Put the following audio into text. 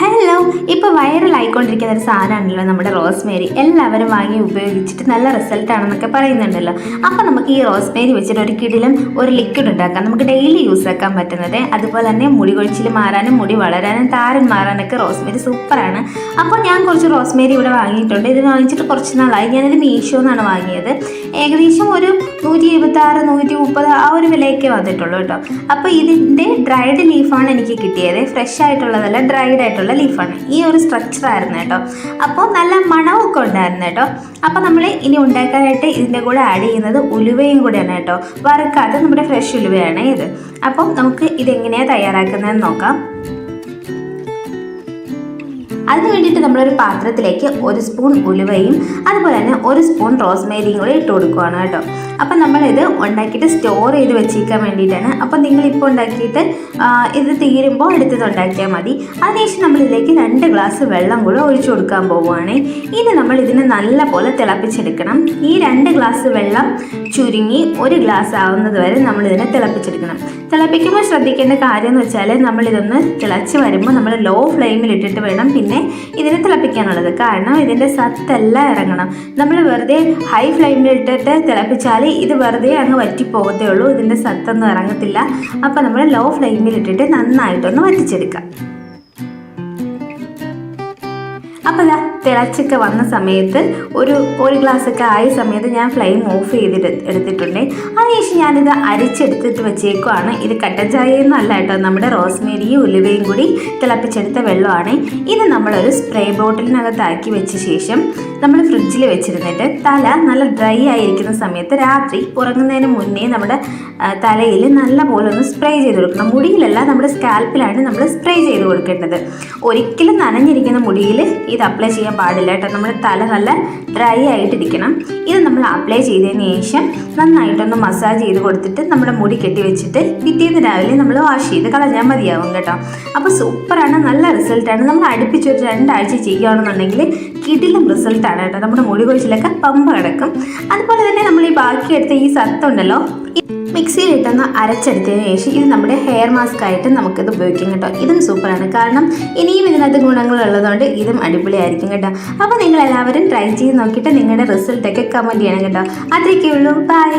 Hello ഇപ്പോൾ വൈറലായിക്കൊണ്ടിരിക്കുന്ന ഒരു സാധനമാണല്ലോ നമ്മുടെ റോസ്മേരി. എല്ലാവരും വാങ്ങി ഉപയോഗിച്ചിട്ട് നല്ല റിസൾട്ട് ആണെന്നൊക്കെ പറയുന്നുണ്ടല്ലോ. അപ്പോൾ നമുക്ക് ഈ റോസ്മേരി വെച്ചിട്ട് ഒരു കിടിലും ഒരു ലിക്വിഡ് ഉണ്ടാക്കാം. നമുക്ക് ഡെയിലി യൂസ് ആക്കാൻ പറ്റുന്നത്. അതുപോലെ തന്നെ മുടി കൊഴിച്ചിൽ മാറാനും മുടി വളരാനും താരൻ മാറാനൊക്കെ റോസ്മേരി സൂപ്പറാണ് അപ്പോൾ ഞാൻ കുറച്ച് റോസ്മേരി ഇവിടെ വാങ്ങിയിട്ടുണ്ട്. ഇത് വാങ്ങിച്ചിട്ട് കുറച്ച് നാളായി. ഞാനിത് മീഷോ എന്നാണ് വാങ്ങിയത്. ഏകദേശം ഒരു നൂറ്റി ഇരുപത്തി ആറ് നൂറ്റി മുപ്പത് ആ ഒരു വിലയൊക്കെ വന്നിട്ടുള്ളൂ കേട്ടോ. അപ്പോൾ ഇതിന്റെ ഡ്രൈഡ് ലീഫാണ് എനിക്ക് കിട്ടിയത്. ഫ്രഷ് ആയിട്ടുള്ളതല്ല ഡ്രൈഡ് ആയിട്ടുള്ള ലീഫാണ് ഈ ഒരു സ്ട്രക്ചർ ആയിരുന്നു കേട്ടോ. അപ്പോൾ നല്ല മണമൊക്കെ ഉണ്ടായിരുന്നു കേട്ടോ. അപ്പോൾ നമ്മൾ ഇനി ഉണ്ടാക്കാനായിട്ട് ഇതിന്റെ കൂടെ ആഡ് ചെയ്യുന്നത് ഉലുവയും കൂടെയാണ് കേട്ടോ. വറുക്കാതെ നമ്മുടെ ഫ്രഷ് ഉലുവയാണ് ഇത്. അപ്പം നമുക്ക് ഇതെങ്ങനെയാണ് തയ്യാറാക്കുന്നതെന്ന് നോക്കാം. അതിന് വേണ്ടിയിട്ട് നമ്മളൊരു പാത്രത്തിലേക്ക് ഒരു സ്പൂൺ ഉലുവയും അതുപോലെ തന്നെ ഒരു സ്പൂൺ റോസ്മേരിയും കൂടി ഇട്ട് കൊടുക്കുകയാണ് കേട്ടോ. അപ്പം നമ്മളിത് ഉണ്ടാക്കിയിട്ട് സ്റ്റോർ ചെയ്ത് വെച്ചിരിക്കാൻ വേണ്ടിയിട്ടാണ്. അപ്പം നിങ്ങളിപ്പോൾ ഉണ്ടാക്കിയിട്ട് ഇത് തീരുമ്പോൾ എടുത്തത് ഉണ്ടാക്കിയാൽ മതി. അതിനുശേഷം നമ്മളിതിലേക്ക് രണ്ട് ഗ്ലാസ് വെള്ളം കൂടെ ഒഴിച്ചു കൊടുക്കാൻ പോവുകയാണ് ഇനി നമ്മൾ ഇതിനെ നല്ല പോലെ തിളപ്പിച്ചെടുക്കണം. ഈ രണ്ട് ഗ്ലാസ് വെള്ളം ചുരുങ്ങി ഒരു ഗ്ലാസ് ആവുന്നത് വരെ നമ്മളിതിനെ തിളപ്പിച്ചെടുക്കണം. തിളപ്പിക്കുമ്പോൾ ശ്രദ്ധിക്കേണ്ട കാര്യം എന്ന് വെച്ചാൽ നമ്മളിതൊന്ന് തിളച്ച് വരുമ്പോൾ നമ്മൾ ലോ ഫ്ലെയിമിൽ ഇട്ടിട്ട് വേണം പിന്നെ ഇതിനെ തിളപ്പിക്കാനുള്ളത്. കാരണം ഇതിന്റെ സത്തെല്ലാം ഇറങ്ങണം. നമ്മൾ വെറുതെ ഹൈ ഫ്ലെയിമിലിട്ടിട്ട് തിളപ്പിച്ചാൽ ഇത് വെറുതെ അങ്ങ് വറ്റിപ്പോകത്തേ ഉള്ളൂ. ഇതിന്റെ സത്തൊന്നും ഇറങ്ങത്തില്ല. അപ്പോൾ നമ്മൾ ലോ ഫ്ലെയിമിലിട്ടിട്ട് നന്നായിട്ടൊന്ന് വറ്റിച്ചെടുക്കാം. അപ്പോൾ തിളച്ചൊക്കെ വന്ന സമയത്ത് ഒരു ഒരു ഗ്ലാസ് ഒക്കെ ആയ സമയത്ത് ഞാൻ ഫ്ലെയിം ഓഫ് ചെയ്തിട്ട് എടുത്തിട്ടുണ്ട്. അതിനുശേഷം ഞാനിത് അരിച്ചെടുത്തിട്ട് വെച്ചേക്കുവാണ്. ഇത് കട്ടൻ ചായയൊന്നും അല്ല കേട്ടോ. നമ്മുടെ റോസ്മേരിയും ഉലുവയും കൂടി തിളപ്പിച്ചെടുത്ത വെള്ളമാണ്. ഇത് നമ്മളൊരു സ്പ്രേ ബോട്ടിലിനകത്താക്കി വെച്ച ശേഷം നമ്മൾ ഫ്രിഡ്ജിൽ വെച്ചിരുന്നിട്ട് തല നല്ല ഡ്രൈ ആയിരിക്കുന്ന സമയത്ത് രാത്രി ഉറങ്ങുന്നതിന് മുന്നേ നമ്മുടെ തലയിൽ നല്ല പോലെ ഒന്ന് സ്പ്രേ ചെയ്ത് കൊടുക്കണം. മുടിയിലല്ല നമ്മുടെ സ്കാൽപ്പിലാണ് നമ്മൾ സ്പ്രേ ചെയ്ത് കൊടുക്കേണ്ടത്. ഒരിക്കലും നനഞ്ഞിരിക്കുന്ന മുടിയിൽ ഇത് അപ്ലൈ ചെയ്യാൻ പാടില്ല കേട്ടോ. നമ്മൾ തല നല്ല ഡ്രൈ ആയിട്ടിരിക്കണം. ഇത് നമ്മൾ അപ്ലൈ ചെയ്തതിന് ശേഷം നന്നായിട്ടൊന്ന് മസാജ് ചെയ്ത് കൊടുത്തിട്ട് നമ്മുടെ മുടി കെട്ടി വെച്ചിട്ട് പിറ്റേന്ന് രാവിലെ നമ്മൾ വാഷ് ചെയ്ത് കളഞ്ഞാൽ മതിയാവും കേട്ടോ. അപ്പോൾ സൂപ്പറാണ് നല്ല റിസൾട്ടാണ് നമ്മൾ അടുപ്പിച്ചൊരു രണ്ടാഴ്ച ചെയ്യുകയാണെന്നുണ്ടെങ്കിൽ കിടിലും റിസൾട്ടാണ് കേട്ടോ. നമ്മുടെ മുടി കൊഴിച്ചിലൊക്കെ പമ്പ കിടക്കും. അതുപോലെ തന്നെ നമ്മൾ ഈ ബാക്കിയെടുത്ത ഈ സത്തുണ്ടല്ലോ മിക്സിയിൽ ഇട്ടൊന്ന് അരച്ചെടുത്തതിന് ശേഷം ഇത് നമ്മുടെ ഹെയർ മാസ്ക് ആയിട്ട് നമുക്കിത് ഉപയോഗിക്കാം കേട്ടോ. ഇതും സൂപ്പറാണ്. കാരണം ഇനിയും ഇതിനകത്ത് ഗുണങ്ങൾ ഉള്ളതുകൊണ്ട് ഇതും അടിപൊളിയായിരിക്കും കേട്ടോ. അപ്പോൾ നിങ്ങൾ എല്ലാവരും ട്രൈ ചെയ്ത് നോക്കിയിട്ട് നിങ്ങളുടെ റിസൾട്ടൊക്കെ കമന്റ് ചെയ്യണം കേട്ടോ. അത്രയൊക്കെ ഉള്ളൂ ബൈ